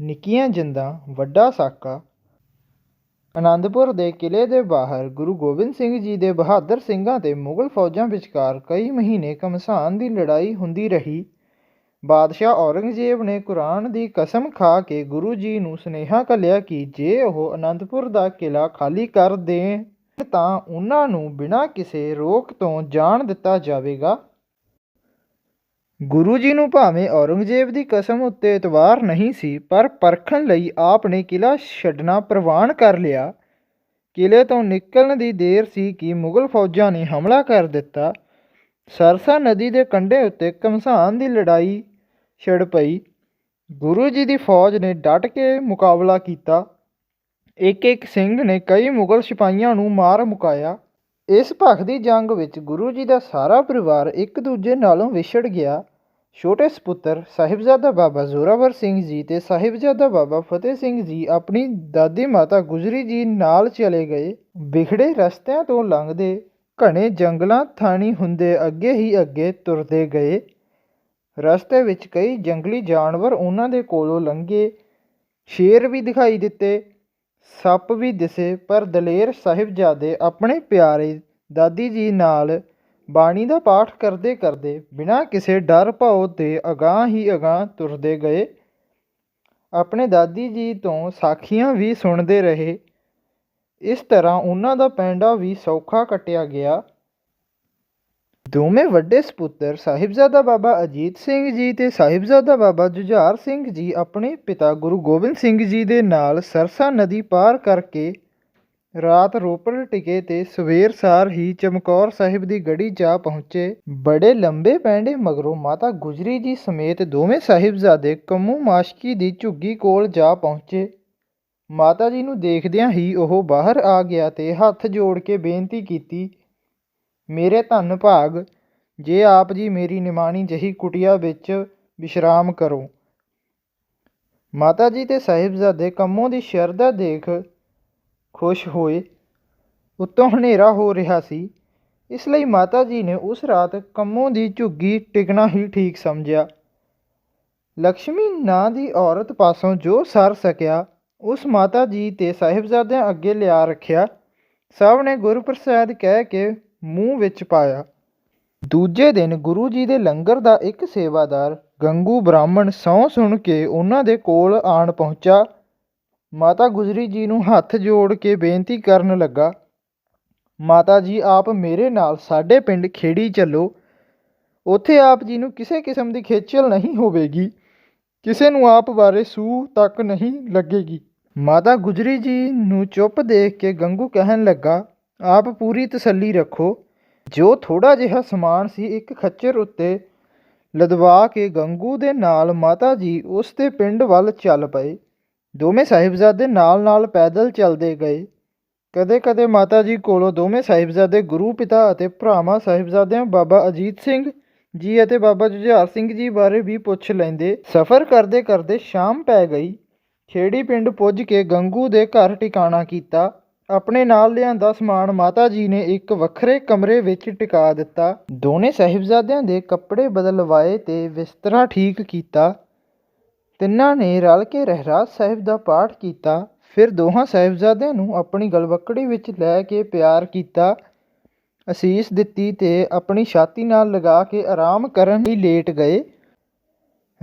ਨਿੱਕੀਆਂ ਜਿੰਦਾਂ, ਵੱਡਾ ਸਾਕਾ। ਅਨੰਦਪੁਰ ਦੇ ਕਿਲ੍ਹੇ ਦੇ ਬਾਹਰ ਗੁਰੂ ਗੋਬਿੰਦ ਸਿੰਘ ਜੀ ਦੇ ਬਹਾਦਰ ਸਿੰਘਾਂ ਤੇ ਮੁਗਲ ਫੌਜਾਂ ਵਿਚਕਾਰ ਕਈ ਮਹੀਨੇ ਘਮਸਾਨ ਦੀ ਲੜਾਈ ਹੁੰਦੀ ਰਹੀ। ਬਾਦਸ਼ਾਹ ਔਰੰਗਜ਼ੇਬ ਨੇ ਕੁਰਾਨ ਦੀ ਕਸਮ ਖਾ ਕੇ ਗੁਰੂ ਜੀ ਨੂੰ ਸੁਨੇਹਾ ਘੱਲਿਆ ਕਿ ਜੇ ਉਹ ਅਨੰਦਪੁਰ ਦਾ ਕਿਲ੍ਹਾ ਖਾਲੀ ਕਰ ਦੇਣ, ਤਾਂ ਉਹਨਾਂ ਨੂੰ ਬਿਨਾਂ ਕਿਸੇ ਰੋਕ ਤੋਂ ਜਾਣ ਦਿੱਤਾ ਜਾਵੇਗਾ। ਗੁਰੂ ਜੀ ਨੂੰ ਭਾਵੇਂ ਔਰੰਗਜ਼ੇਬ ਦੀ ਕਸਮ ਉੱਤੇ ਇਤਵਾਰ ਨਹੀਂ ਸੀ, ਪਰ ਪਰਖਣ ਲਈ ਆਪ ਨੇ ਕਿਲ੍ਹਾ ਛੱਡਣਾ ਪ੍ਰਵਾਨ ਕਰ ਲਿਆ। ਕਿਲ੍ਹੇ ਤੋਂ ਨਿਕਲਣ ਦੀ ਦੇਰ ਸੀ ਕਿ ਮੁਗਲ ਫੌਜਾਂ ਨੇ ਹਮਲਾ ਕਰ ਦਿੱਤਾ। ਸਰਸਾ ਨਦੀ ਦੇ ਕੰਢੇ ਉੱਤੇ ਘਮਸਾਨ ਦੀ ਲੜਾਈ ਛਿੜ ਪਈ। ਗੁਰੂ ਜੀ ਦੀ ਫੌਜ ਨੇ ਡਟ ਕੇ ਮੁਕਾਬਲਾ ਕੀਤਾ। ਇੱਕ ਇੱਕ ਸਿੰਘ ਨੇ ਕਈ ਮੁਗਲ ਸਿਪਾਹੀਆਂ ਨੂੰ ਮਾਰ ਮੁਕਾਇਆ। ਇਸ ਭਖਦੀ ਜੰਗ ਵਿੱਚ ਗੁਰੂ ਜੀ ਦਾ ਸਾਰਾ ਪਰਿਵਾਰ ਇੱਕ ਦੂਜੇ ਨਾਲੋਂ ਵਿਛੜ ਗਿਆ। ਛੋਟੇ ਸਪੁੱਤਰ ਸਾਹਿਬਜ਼ਾਦਾ ਬਾਬਾ ਜ਼ੋਰਾਵਰ ਸਿੰਘ ਜੀ ਤੇ ਸਾਹਿਬਜ਼ਾਦਾ ਬਾਬਾ ਫਤਿਹ ਸਿੰਘ ਜੀ ਆਪਣੀ ਦਾਦੀ ਮਾਤਾ ਗੁਜਰੀ ਜੀ ਨਾਲ ਚਲੇ ਗਏ। ਵਿਖੜੇ ਰਸਤਿਆਂ ਤੋਂ ਲੰਘਦੇ ਘਣੇ ਜੰਗਲਾਂ ਥਾਣੀ ਹੁੰਦੇ ਅੱਗੇ ਹੀ ਅੱਗੇ ਤੁਰਦੇ ਗਏ। ਰਸਤੇ ਵਿੱਚ ਕਈ ਜੰਗਲੀ ਜਾਨਵਰ ਉਹਨਾਂ ਦੇ ਕੋਲੋਂ ਲੰਘੇ। ਸ਼ੇਰ ਵੀ ਦਿਖਾਈ ਦਿੱਤੇ। ਸੱਪ ਵੀ ਦਿਸੇ, ਪਰ ਦਲੇਰ ਸਾਹਿਬਜ਼ਾਦੇ ਆਪਣੇ ਪਿਆਰੇ ਦਾਦੀ ਜੀ ਨਾਲ ਬਾਣੀ ਦਾ ਪਾਠ ਕਰਦੇ ਕਰਦੇ ਬਿਨਾਂ ਕਿਸੇ ਡਰ ਭਉ ਦੇ ਅਗਾਂਹ ਹੀ ਅਗਾਂਹ ਤੁਰਦੇ ਗਏ। ਆਪਣੇ ਦਾਦੀ ਜੀ ਤੋਂ ਸਾਖੀਆਂ ਵੀ ਸੁਣਦੇ ਰਹੇ। ਇਸ ਤਰ੍ਹਾਂ ਉਹਨਾਂ ਦਾ ਪੈਂਡਾ ਵੀ ਸੌਖਾ ਕੱਟਿਆ ਗਿਆ। ਦੋਵੇਂ ਵੱਡੇ ਸਪੁੱਤਰ ਸਾਹਿਬਜ਼ਾਦਾ ਬਾਬਾ ਅਜੀਤ ਸਿੰਘ ਜੀ ਤੇ ਸਾਹਿਬਜ਼ਾਦਾ ਬਾਬਾ ਜੁਝਾਰ ਸਿੰਘ ਜੀ ਆਪਣੇ ਪਿਤਾ ਗੁਰੂ ਗੋਬਿੰਦ ਸਿੰਘ ਜੀ ਦੇ ਨਾਲ ਸਰਸਾ ਨਦੀ ਪਾਰ ਕਰਕੇ ਰਾਤ ਰੋਪੜ ਟਿਕੇ ਤੇ ਸਵੇਰ ਸਾਰ ਹੀ ਚਮਕੌਰ ਸਾਹਿਬ ਦੀ ਗੜੀ ਜਾ ਪਹੁੰਚੇ। ਬੜੇ ਲੰਬੇ ਪੈਂਡੇ ਮਗਰੋਂ ਮਾਤਾ ਗੁਜਰੀ ਜੀ ਸਮੇਤ ਦੋਵੇਂ ਸਾਹਿਬਜ਼ਾਦੇ ਕੰਮੂ ਮਾਸ਼ਕੀ ਦੀ ਝੁੱਗੀ ਕੋਲ ਜਾ ਪਹੁੰਚੇ। ਮਾਤਾ ਜੀ ਨੂੰ ਦੇਖਦਿਆਂ ਹੀ ਉਹ ਬਾਹਰ ਆ ਗਿਆ ਤੇ ਹੱਥ ਜੋੜ ਕੇ ਬੇਨਤੀ ਕੀਤੀ ਮੇਰੇ ਧੰਨ ਭਾਗ, ਜੇ ਆਪ ਜੀ ਮੇਰੀ ਨਿਮਾਣੀ ਜਹੀ ਕੁਟਿਆ ਵਿੱਚ ਵਿਸ਼ਰਾਮ ਕਰੋ। ਮਾਤਾ ਜੀ ਤੇ ਸਾਹਿਬਜ਼ਾਦੇ ਕੰਮੋਂ ਦੀ ਸ਼ਰਧਾ ਦੇਖ ਖੁਸ਼ ਹੋਏ। ਉੱਤੋਂ ਹਨੇਰਾ ਹੋ ਰਿਹਾ ਸੀ। ਇਸ ਲਈ ਮਾਤਾ ਜੀ ਨੇ ਉਸ ਰਾਤ ਕੰਮੋਂ ਦੀ ਝੁੱਗੀ ਟਿਕਣਾ ਹੀ ਠੀਕ ਸਮਝਿਆ। ਲక్ష్ਮੀ ਨਾਂ ਦੀ ਔਰਤ ਪਾਸੋਂ ਜੋ ਸਰ ਸਕਿਆ, ਉਸ ਮਾਤਾ ਜੀ ਤੇ ਸਾਹਿਬਜ਼ਾਦਿਆਂ ਅੱਗੇ ਲਿਆ ਰੱਖਿਆ। ਸਭ ਨੇ ਗੁਰਪ੍ਰਸਾਦ ਕਹਿ ਕੇ ਮੂੰਹ ਵਿੱਚ ਪਾਇਆ। ਦੂਜੇ ਦਿਨ ਗੁਰੂ ਜੀ ਦੇ ਲੰਗਰ ਦਾ ਇੱਕ ਸੇਵਾਦਾਰ ਗੰਗੂ ਬ੍ਰਾਹਮਣ ਸਹੁੰ ਸੁਣ ਕੇ ਉਹਨਾਂ ਦੇ ਕੋਲ ਆਣ ਪਹੁੰਚਾ। ਮਾਤਾ ਗੁਜਰੀ ਜੀ ਨੂੰ ਹੱਥ ਜੋੜ ਕੇ ਬੇਨਤੀ ਕਰਨ ਲੱਗਾ, ਮਾਤਾ ਜੀ, ਆਪ ਮੇਰੇ ਨਾਲ ਸਾਡੇ ਪਿੰਡ ਖੇੜੀ ਚੱਲੋ। ਉੱਥੇ ਆਪ ਜੀ ਨੂੰ ਕਿਸੇ ਕਿਸਮ ਦੀ ਖੇਚਲ ਨਹੀਂ ਹੋਵੇਗੀ। ਕਿਸੇ ਨੂੰ ਆਪ ਬਾਰੇ ਸੂਹ ਤੱਕ ਨਹੀਂ ਲੱਗੇਗੀ। ਮਾਤਾ ਗੁਜਰੀ ਜੀ ਨੂੰ ਚੁੱਪ ਦੇਖ ਕੇ ਗੰਗੂ ਕਹਿਣ ਲੱਗਾ ਆਪ ਪੂਰੀ ਤਸੱਲੀ ਰੱਖੋ। ਜੋ ਥੋੜਾ ਜਿਹਾ ਸਮਾਨ ਸੀ ਇੱਕ ਖੱਚਰ ਉੱਤੇ ਲਦਵਾ ਕੇ ਗੰਗੂ ਦੇ ਨਾਲ ਮਾਤਾ ਜੀ ਉਸ ਦੇ ਪਿੰਡ ਵੱਲ ਚੱਲ ਪਏ। ਦੋਵੇਂ ਸਾਹਿਬਜ਼ਾਦੇ ਨਾਲ-ਨਾਲ ਪੈਦਲ ਚੱਲਦੇ ਗਏ। ਕਦੇ-ਕਦੇ ਮਾਤਾ ਜੀ ਕੋਲੋਂ ਦੋਵੇਂ ਸਾਹਿਬਜ਼ਾਦੇ ਗੁਰੂ ਪਿਤਾ ਅਤੇ ਭਰਾਵਾਂ ਸਾਹਿਬਜ਼ਾਦਿਆਂ ਬਾਬਾ ਅਜੀਤ ਸਿੰਘ ਜੀ ਅਤੇ ਬਾਬਾ ਜੁਝਾਰ ਸਿੰਘ ਜੀ ਬਾਰੇ ਵੀ ਪੁੱਛ ਲੈਂਦੇ। ਸਫ਼ਰ ਕਰਦੇ-ਕਰਦੇ ਸ਼ਾਮ ਪੈ ਗਈ। ਖੇੜੀ ਪਿੰਡ ਪੁੱਜ ਕੇ ਗੰਗੂ ਦੇ ਘਰ ਟਿਕਾਣਾ ਕੀਤਾ। ਆਪਣੇ ਨਾਲ ਲਿਆਂਦਾ ਸਮਾਨ ਮਾਤਾ ਜੀ ਨੇ ਇੱਕ ਵੱਖਰੇ ਕਮਰੇ ਵਿੱਚ ਟਿਕਾ ਦਿੱਤਾ। ਦੋਨੇ ਸਾਹਿਬਜ਼ਾਦਿਆਂ ਦੇ ਕੱਪੜੇ ਬਦਲਵਾਏ ਤੇ ਬਿਸਤਰਾ ਠੀਕ ਕੀਤਾ। ਤਿੰਨਾਂ ਨੇ ਰਲ ਕੇ ਰਹਿਰਾਸ ਸਾਹਿਬ ਦਾ ਪਾਠ ਕੀਤਾ। ਫਿਰ ਦੋਹਾਂ ਸਾਹਿਬਜ਼ਾਦਿਆਂ ਨੂੰ ਆਪਣੀ ਗਲਵੱਕੜੀ ਵਿੱਚ ਲੈ ਕੇ ਪਿਆਰ ਕੀਤਾ। ਅਸੀਸ ਦਿੱਤੀ ਤੇ ਆਪਣੀ ਛਾਤੀ ਨਾਲ ਲਗਾ ਕੇ ਆਰਾਮ ਕਰਨ ਲਈ ਲੇਟ ਗਏ।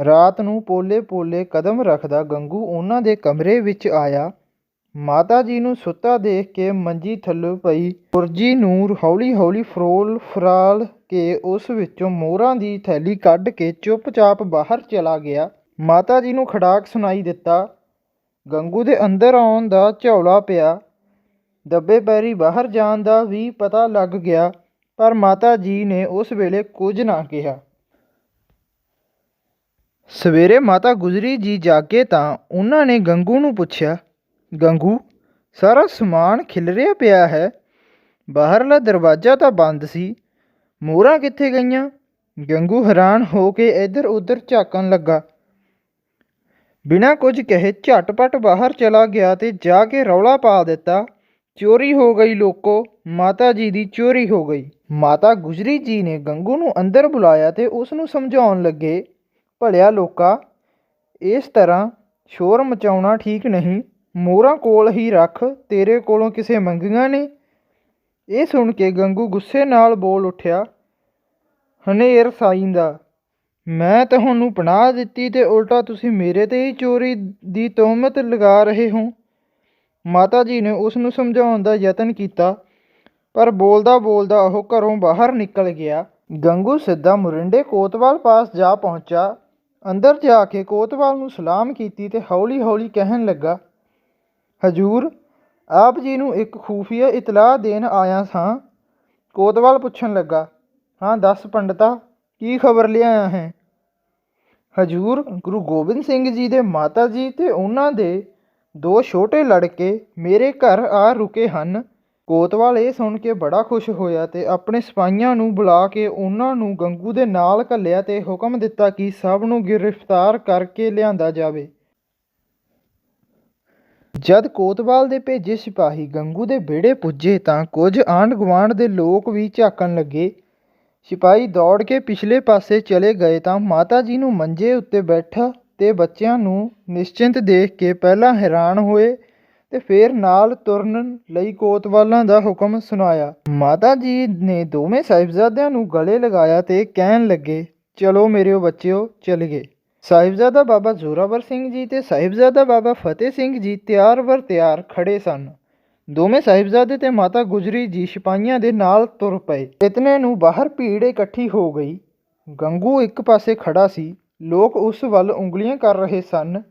ਰਾਤ ਨੂੰ ਪੋਲੇ-ਪੋਲੇ ਕਦਮ ਰੱਖਦਾ ਗੰਗੂ ਉਹਨਾਂ ਦੇ ਕਮਰੇ ਵਿੱਚ ਆਇਆ। ਮਾਤਾ ਜੀ ਨੂੰ ਸੁੱਤਾ ਦੇਖ ਕੇ ਮੰਜੀ ਥੱਲੇ ਪਈ। ਪੁਰਜੀ ਨੂੰ ਹੌਲੀ-ਹੌਲੀ ਫਰੋਲ ਫਰਾਲ ਕੇ ਉਸ ਵਿੱਚੋਂ ਮੋਹਰਾਂ ਦੀ ਥੈਲੀ ਕੱਢ ਕੇ ਚੁੱਪਚਾਪ ਬਾਹਰ ਚਲਾ ਗਿਆ। ਮਾਤਾ ਜੀ ਨੂੰ ਖੜਾਕ ਸੁਣਾਈ ਦਿੱਤਾ। ਗੰਗੂ ਦੇ ਅੰਦਰ ਆਉਣ ਦਾ ਝੌਲਾ ਪਿਆ। ਦੱਬੇ ਪੈਰੀ ਬਾਹਰ ਜਾਣ ਦਾ ਵੀ ਪਤਾ ਲੱਗ ਗਿਆ, ਪਰ ਮਾਤਾ ਜੀ ਨੇ ਉਸ ਵੇਲੇ ਕੁਝ ਨਾ ਕਿਹਾ। ਸਵੇਰੇ ਮਾਤਾ ਗੁਜਰੀ ਜੀ ਜਾਗੇ ਤਾਂ ਉਹਨਾਂ ਨੇ ਗੰਗੂ ਨੂੰ ਪੁੱਛਿਆ ਗੰਗੂ, ਸਾਰਾ ਸਮਾਨ ਖਿਲਰਿਆ ਪਿਆ ਹੈ। ਬਾਹਰਲਾ ਦਰਵਾਜ਼ਾ ਤਾਂ ਬੰਦ ਸੀ। ਮੋਹਰਾਂ ਕਿੱਥੇ ਗਈਆਂ? ਗੰਗੂ ਹੈਰਾਨ ਹੋ ਕੇ ਇੱਧਰ ਉੱਧਰ ਝਾਕਣ ਲੱਗਾ। ਬਿਨਾਂ ਕੁਝ ਕਹੇ ਝਟਪਟ ਬਾਹਰ ਚਲਾ ਗਿਆ ਤੇ ਜਾ ਕੇ ਰੌਲਾ ਪਾ ਦਿੱਤਾ। ਚੋਰੀ ਹੋ ਗਈ ਲੋਕੋ, ਮਾਤਾ ਜੀ ਦੀ ਚੋਰੀ ਹੋ ਗਈ। ਮਾਤਾ ਗੁਜਰੀ ਜੀ ਨੇ ਗੰਗੂ ਨੂੰ ਅੰਦਰ ਬੁਲਾਇਆ ਤੇ ਉਸ ਨੂੰ ਸਮਝਾਉਣ ਲੱਗੇ, ਭਲਿਆ ਲੋਕਾ, ਇਸ ਤਰ੍ਹਾਂ ਸ਼ੋਰ ਮਚਾਉਣਾ ਠੀਕ ਨਹੀਂ। ਮੋਹਰਾਂ ਕੋਲ ਹੀ ਰੱਖ, ਤੇਰੇ ਕੋਲੋਂ ਕਿਸੇ ਮੰਗੀਆਂ ਨੇ? ਇਹ ਸੁਣ ਕੇ ਗੰਗੂ ਗੁੱਸੇ ਨਾਲ ਬੋਲ ਉੱਠਿਆ, ਹਨੇਰ ਸਾਈਂਦਾ, ਮੈਂ ਤੁਹਾਨੂੰ ਪਨਾਹ ਦਿੱਤੀ ਤੇ ਉਲਟਾ ਤੁਸੀਂ ਮੇਰੇ ਤੇ ਹੀ ਚੋਰੀ ਦੀ ਤੋਹਮਤ ਲਗਾ ਰਹੇ ਹੋ। ਮਾਤਾ ਜੀ ਨੇ ਉਸ ਨੂੰ ਸਮਝਾਉਣ ਦਾ ਯਤਨ ਕੀਤਾ, ਪਰ ਬੋਲਦਾ ਬੋਲਦਾ ਉਹ ਘਰੋਂ ਬਾਹਰ ਨਿਕਲ ਗਿਆ। ਗੰਗੂ ਸਿੱਧਾ ਮੁਰਿੰਡੇ ਕੋਤਵਾਲ ਪਾਸ ਜਾ ਪਹੁੰਚਾ, ਅੰਦਰ ਜਾ ਕੇ ਕੋਤਵਾਲ ਨੂੰ ਸਲਾਮ ਕੀਤੀ ਤੇ ਹੌਲੀ ਹੌਲੀ ਕਹਿਣ ਲੱਗਾ ਹਜੂਰ, ਆਪ ਜੀ ਨੂੰ ਇੱਕ ਖੂਫੀਆ ਇਤਲਾਹ ਦੇਣ ਆਇਆ ਸਾਂ। ਕੋਤਵਾਲ ਪੁੱਛਣ ਲੱਗਾ, ਹਾਂ, ਦੱਸ ਪੰਡਤਾ, ਕੀ ਖਬਰ ਲਿਆਇਆ ਹੈ? ਹਜੂਰ, ਗੁਰੂ ਗੋਬਿੰਦ ਸਿੰਘ ਜੀ ਦੇ ਮਾਤਾ ਜੀ ਤੇ ਉਹਨਾਂ ਦੇ ਦੋ ਛੋਟੇ ਲੜਕੇ ਮੇਰੇ ਘਰ ਆ ਰੁਕੇ ਹਨ। ਕੋਤਵਾਲ ਇਹ ਸੁਣ ਕੇ ਬੜਾ ਖੁਸ਼ ਹੋਇਆ ਤੇ ਆਪਣੇ ਸਿਪਾਹੀਆਂ ਨੂੰ ਬੁਲਾ ਕੇ ਉਹਨਾਂ ਨੂੰ ਗੰਗੂ ਦੇ ਨਾਲ ਘੱਲਿਆ ਤੇ ਹੁਕਮ ਦਿੱਤਾ ਕਿ ਸਭ ਨੂੰ ਗ੍ਰਿਫਤਾਰ ਕਰਕੇ ਲਿਆਂਦਾ ਜਾਵੇ। ਜਦ ਕੋਤਵਾਲ ਦੇ ਭੇਜੇ ਸਿਪਾਹੀ ਗੰਗੂ ਦੇ ਵਿਹੜੇ ਪੁੱਜੇ ਤਾਂ ਕੁਝ ਆਂਢ ਗੁਆਂਢ ਦੇ ਲੋਕ ਵੀ ਝਾਕਣ ਲੱਗੇ। ਸਿਪਾਹੀ ਦੌੜ ਕੇ ਪਿਛਲੇ ਪਾਸੇ ਚਲੇ ਗਏ ਤਾਂ ਮਾਤਾ ਜੀ ਨੂੰ ਮੰਜੇ ਉੱਤੇ ਬੈਠਾ ਤੇ ਬੱਚਿਆਂ ਨੂੰ ਨਿਸ਼ਚਿੰਤ ਦੇਖ ਕੇ ਪਹਿਲਾਂ ਹੈਰਾਨ ਹੋਏ ਤੇ ਫੇਰ ਨਾਲ ਤੁਰਨ ਲਈ ਕੋਤਵਾਲਾਂ ਦਾ ਹੁਕਮ ਸੁਣਾਇਆ। ਮਾਤਾ ਜੀ ਨੇ ਦੋਵੇਂ ਸਾਹਿਬਜ਼ਾਦਿਆਂ ਨੂੰ ਗਲੇ ਲਗਾਇਆ ਤੇ ਕਹਿਣ ਲੱਗੇ, ਚਲੋ ਮੇਰਿਓ ਬੱਚਿਓ, ਚਲ ਗਏ। ਸਾਹਿਬਜ਼ਾਦਾ ਬਾਬਾ ਜ਼ੋਰਾਵਰ ਸਿੰਘ ਜੀ ਤੇ ਸਾਹਿਬਜ਼ਾਦਾ ਬਾਬਾ ਫਤਿਹ ਸਿੰਘ ਜੀ ਤਿਆਰ ਵਰ ਤਿਆਰ ਖੜੇ ਸਨ। ਦੋਵੇਂ ਸਾਹਿਬਜ਼ਾਦੇ ਤੇ ਮਾਤਾ ਗੁਜਰੀ ਜੀ ਸਿਪਾਹੀਆਂ ਦੇ ਨਾਲ ਤੁਰ ਪਏ। ਇਤਨੇ ਨੂੰ ਬਾਹਰ ਭੀੜ ਇਕੱਠੀ ਹੋ ਗਈ। ਗੰਗੂ ਇੱਕ ਪਾਸੇ ਖੜਾ ਸੀ। ਲੋਕ ਉਸ ਵੱਲ ਉਂਗਲੀਆਂ ਕਰ ਰਹੇ ਸਨ।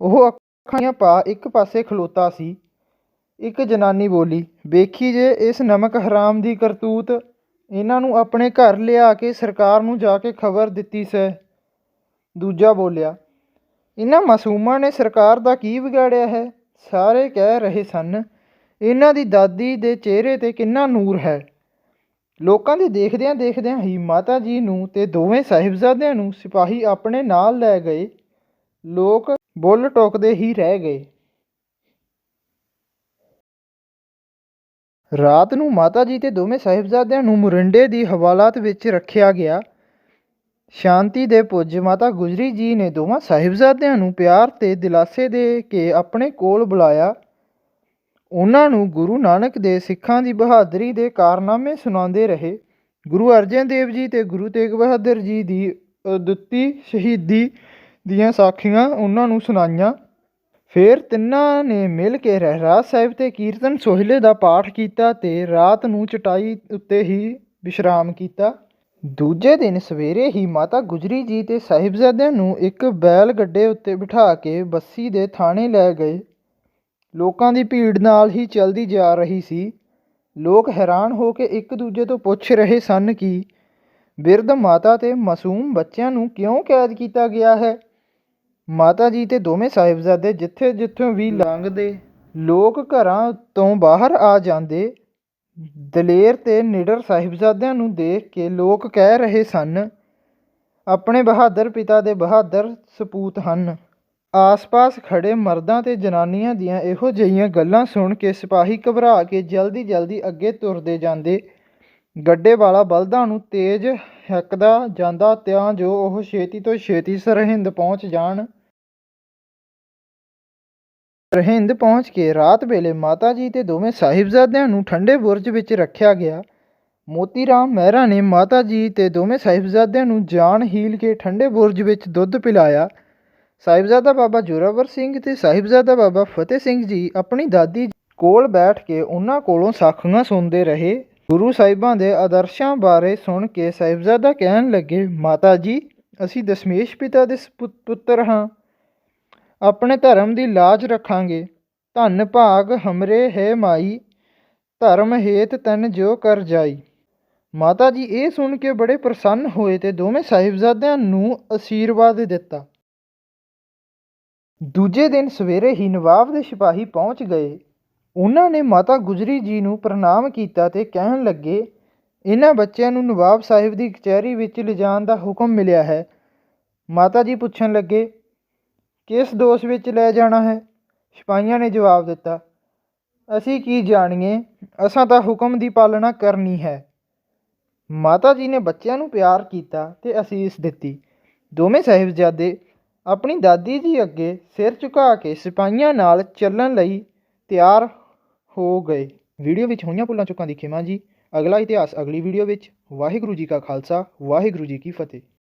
ਉਹ ਅੱਖਾਂ ਪਾ ਇੱਕ ਪਾਸੇ ਖਲੋਤਾ ਸੀ। ਇੱਕ ਜਨਾਨੀ ਬੋਲੀ, ਵੇਖੀ ਜੇ ਇਸ ਨਮਕ ਹਰਾਮ ਦੀ ਕਰਤੂਤ, ਇਹਨਾਂ ਨੂੰ ਆਪਣੇ ਘਰ ਲਿਆ ਕੇ ਸਰਕਾਰ ਨੂੰ ਜਾ ਕੇ ਖਬਰ ਦਿੱਤੀ ਸੈ ਦੂਜਾ ਬੋਲਿਆ ਇਹਨਾਂ ਮਾਸੂਮਾਂ ਨੇ ਸਰਕਾਰ ਦਾ ਕੀ ਵਿਗਾੜਿਆ ਹੈ? ਸਾਰੇ ਕਹਿ ਰਹੇ ਸਨ ਇਹਨਾਂ ਦੀ ਦਾਦੀ ਦੇ ਚਿਹਰੇ ਤੇ ਕਿੰਨਾ ਨੂਰ ਹੈ। ਲੋਕਾਂ ਦੇ ਦੇਖਦਿਆਂ ਦੇਖਦਿਆਂ ਹੀ ਮਾਤਾ ਜੀ ਨੂੰ ਤੇ ਦੋਵੇਂ ਸਾਹਿਬਜ਼ਾਦਿਆਂ ਨੂੰ ਸਿਪਾਹੀ ਆਪਣੇ ਨਾਲ ਲੈ ਗਏ। ਲੋਕ ਬੁੱਲ ਟੋਕਦੇ ਹੀ ਰਹਿ ਗਏ। ਰਾਤ ਨੂੰ ਮਾਤਾ ਜੀ ਤੇ ਦੋਵੇਂ ਸਾਹਿਬਜ਼ਾਦਿਆਂ ਨੂੰ ਮੁਰਿੰਡੇ ਦੀ ਹਵਾਲਾਤ ਵਿੱਚ ਰੱਖਿਆ ਗਿਆ। ਸ਼ਾਂਤੀ ਦੇ ਪੁੱਜ ਮਾਤਾ ਗੁਜਰੀ ਜੀ ਨੇ ਦੋਵਾਂ ਸਾਹਿਬਜ਼ਾਦਿਆਂ ਨੂੰ ਪਿਆਰ ਤੇ ਦਿਲਾਸੇ ਦੇ ਕੇ ਆਪਣੇ ਕੋਲ ਬੁਲਾਇਆ। ਉਹਨਾਂ ਨੂੰ ਗੁਰੂ ਨਾਨਕ ਦੇ ਸਿੱਖਾਂ ਦੀ ਬਹਾਦਰੀ ਦੇ ਕਾਰਨਾਮੇ ਸੁਣਾਉਂਦੇ ਰਹੇ। ਗੁਰੂ ਅਰਜਨ ਦੇਵ ਜੀ ਤੇ ਗੁਰੂ ਤੇਗ ਬਹਾਦਰ ਜੀ ਦੀ ਅਦੁੱਤੀ ਸ਼ਹੀਦੀ ਦੀਆਂ ਸਾਖੀਆਂ ਉਹਨਾਂ ਨੂੰ ਸੁਣਾਈਆਂ। ਫਿਰ ਤਿੰਨਾਂ ਨੇ ਮਿਲ ਕੇ ਰਹਿਰਾਜ ਸਾਹਿਬ ਤੇ ਕੀਰਤਨ ਸੋਹਿਲੇ ਦਾ ਪਾਠ ਕੀਤਾ ਤੇ ਰਾਤ ਨੂੰ ਚਟਾਈ ਉੱਤੇ ਹੀ ਵਿਸ਼ਰਾਮ ਕੀਤਾ। ਦੂਜੇ ਦਿਨ ਸਵੇਰੇ ਹੀ ਮਾਤਾ ਗੁਜਰੀ ਜੀ ਤੇ ਸਾਹਿਬਜ਼ਾਦਿਆਂ ਨੂੰ ਇੱਕ ਬੈਲ ਗੱਡੇ ਉੱਤੇ ਬਿਠਾ ਕੇ ਬੱਸੀ ਦੇ ਥਾਣੇ ਲੈ ਗਏ। ਲੋਕਾਂ ਦੀ ਭੀੜ ਨਾਲ ਹੀ ਚਲਦੀ ਜਾ ਰਹੀ ਸੀ। ਲੋਕ ਹੈਰਾਨ ਹੋ ਕੇ ਇੱਕ ਦੂਜੇ ਤੋਂ ਪੁੱਛ ਰਹੇ ਸਨ ਕਿ ਬਿਰਧ ਮਾਤਾ ਤੇ ਮਾਸੂਮ ਬੱਚਿਆਂ ਨੂੰ ਕਿਉਂ ਕੈਦ ਕੀਤਾ ਗਿਆ ਹੈ? ਮਾਤਾ ਜੀ ਤੇ ਦੋਵੇਂ ਸਾਹਿਬਜ਼ਾਦੇ ਜਿੱਥੇ ਜਿੱਥੋਂ ਵੀ ਲੰਘਦੇ, ਲੋਕ ਘਰਾਂ ਤੋਂ ਬਾਹਰ ਆ ਜਾਂਦੇ ਦਲੇਰ ਤੇ ਨਿਡਰ ਸਾਹਿਬਜ਼ਾਦਿਆਂ ਨੂੰ ਦੇਖ ਕੇ ਲੋਕ ਕਹਿ ਰਹੇ ਸਨ, ਆਪਣੇ ਬਹਾਦਰ ਪਿਤਾ ਦੇ ਬਹਾਦਰ ਸਪੂਤ ਹਨ। ਆਸ-ਪਾਸ ਖੜੇ ਮਰਦਾਂ ਤੇ ਜਨਾਨੀਆਂ ਦੀਆਂ ਇਹੋ ਜਿਹੀਆਂ ਗੱਲਾਂ ਸੁਣ ਕੇ ਸਿਪਾਹੀ ਘਬਰਾ ਕੇ ਜਲਦੀ-ਜਲਦੀ ਅੱਗੇ ਤੁਰਦੇ ਜਾਂਦੇ। ਗੱਡੇ ਵਾਲਾ ਬਲਦਾਂ ਨੂੰ ਤੇਜ਼ ਹੱਕਦਾ ਜਾਂਦਾ ਤਾਂ ਜੋ ਉਹ ਛੇਤੀ ਤੋਂ ਛੇਤੀ ਸਰਹਿੰਦ ਪਹੁੰਚ ਜਾਣ। ਸਰਹਿੰਦ ਪਹੁੰਚ ਕੇ ਰਾਤ ਵੇਲੇ ਮਾਤਾ ਜੀ ਤੇ ਦੋਵੇਂ ਸਾਹਿਬਜ਼ਾਦਿਆਂ ਨੂੰ ਠੰਡੇ ਬੁਰਜ ਵਿੱਚ ਰੱਖਿਆ ਗਿਆ। ਮੋਤੀ ਰਾਮ ਮਹਿਰਾ ਨੇ ਮਾਤਾ ਜੀ ਤੇ ਦੋਵੇਂ ਸਾਹਿਬਜ਼ਾਦਿਆਂ ਨੂੰ ਜਾਨ ਹੀਲ ਕੇ ਠੰਡੇ ਬੁਰਜ ਵਿੱਚ ਦੁੱਧ ਪਿਲਾਇਆ। ਸਾਹਿਬਜ਼ਾਦਾ ਬਾਬਾ ਜੋਰਾਵਰ ਸਿੰਘ ਤੇ ਸਾਹਿਬਜ਼ਾਦਾ ਬਾਬਾ ਫਤਿਹ ਸਿੰਘ ਜੀ ਆਪਣੀ ਦਾਦੀ ਕੋਲ ਬੈਠ ਕੇ ਉਹਨਾਂ ਕੋਲੋਂ ਸਾਖੀਆਂ ਸੁਣਦੇ ਰਹੇ। ਗੁਰੂ ਸਾਹਿਬਾਂ ਦੇ ਆਦਰਸ਼ਾਂ ਬਾਰੇ ਸੁਣ ਕੇ ਸਾਹਿਬਜ਼ਾਦਾ ਕਹਿਣ ਲੱਗੇ, ਮਾਤਾ ਜੀ, ਅਸੀਂ ਦਸ਼ਮੇਸ਼ ਪਿਤਾ ਦੇ ਸਪੁ- ਪੁੱਤਰ ਹਾਂ। ਆਪਣੇ ਧਰਮ ਦੀ ਲਾਜ ਰੱਖਾਂਗੇ। ਧੰਨ ਭਾਗ ਹਮਰੇ ਹੈ ਮਾਈ, ਧਰਮ ਹੇਤ ਤਨ ਜੋ ਕਰ ਜਾਈ। ਮਾਤਾ ਜੀ, ਇਹ ਸੁਣ ਕੇ ਬੜੇ ਪ੍ਰਸੰਨ ਹੋਏ ਤੇ ਦੋਵੇਂ ਸਾਹਿਬਜ਼ਾਦਿਆਂ ਨੂੰ ਅਸ਼ੀਰਵਾਦ ਦਿੱਤਾ। ਦੂਜੇ ਦਿਨ ਸਵੇਰੇ ਹੀ ਨਵਾਬ ਦੇ ਸਿਪਾਹੀ ਪਹੁੰਚ ਗਏ। ਉਹਨਾਂ ਨੇ ਮਾਤਾ ਗੁਜਰੀ ਜੀ ਨੂੰ ਪ੍ਰਣਾਮ ਕੀਤਾ ਤੇ ਕਹਿਣ ਲੱਗੇ, ਇਹਨਾਂ ਬੱਚਿਆਂ ਨੂੰ ਨਵਾਬ ਸਾਹਿਬ ਦੀ ਕਚਹਿਰੀ ਵਿੱਚ ਲਿਜਾਣ ਦਾ ਹੁਕਮ ਮਿਲਿਆ ਹੈ। ਮਾਤਾ ਜੀ ਪੁੱਛਣ ਲੱਗੇ ਕਿਸ ਦੋਸ਼ ਵਿੱਚ ਲੈ ਜਾਣਾ ਹੈ? ਸਿਪਾਹੀਆਂ ਨੇ ਜਵਾਬ ਦਿੱਤਾ, ਅਸੀਂ ਕੀ ਜਾਣੀਏ? ਅਸਾਂ ਤਾਂ ਹੁਕਮ ਦੀ ਪਾਲਣਾ ਕਰਨੀ ਹੈ। ਮਾਤਾ ਜੀ ਨੇ ਬੱਚਿਆਂ ਨੂੰ ਪਿਆਰ ਕੀਤਾ ਤੇ ਅਸੀਸ ਦਿੱਤੀ। ਦੋਵੇਂ ਸਾਹਿਬਜ਼ਾਦੇ ਆਪਣੀ ਦਾਦੀ ਜੀ ਅੱਗੇ ਸਿਰ ਝੁਕਾ ਕੇ ਸਿਪਾਹੀਆਂ ਨਾਲ ਚੱਲਣ ਲਈ ਤਿਆਰ ਹੋ ਗਏ। ਵੀਡੀਓ ਵਿੱਚ ਹੋਈਆਂ ਭੁੱਲਾਂ ਚੁੱਕਾਂ ਦੀ ਖਿਮਾ ਜੀ। ਅਗਲਾ ਇਤਿਹਾਸ ਅਗਲੀ ਵੀਡੀਓ ਵਿੱਚ। ਵਾਹਿਗੁਰੂ ਜੀ ਕਾ ਖਾਲਸਾ, ਵਾਹਿਗੁਰੂ ਜੀ ਕੀ ਫਤਿਹ।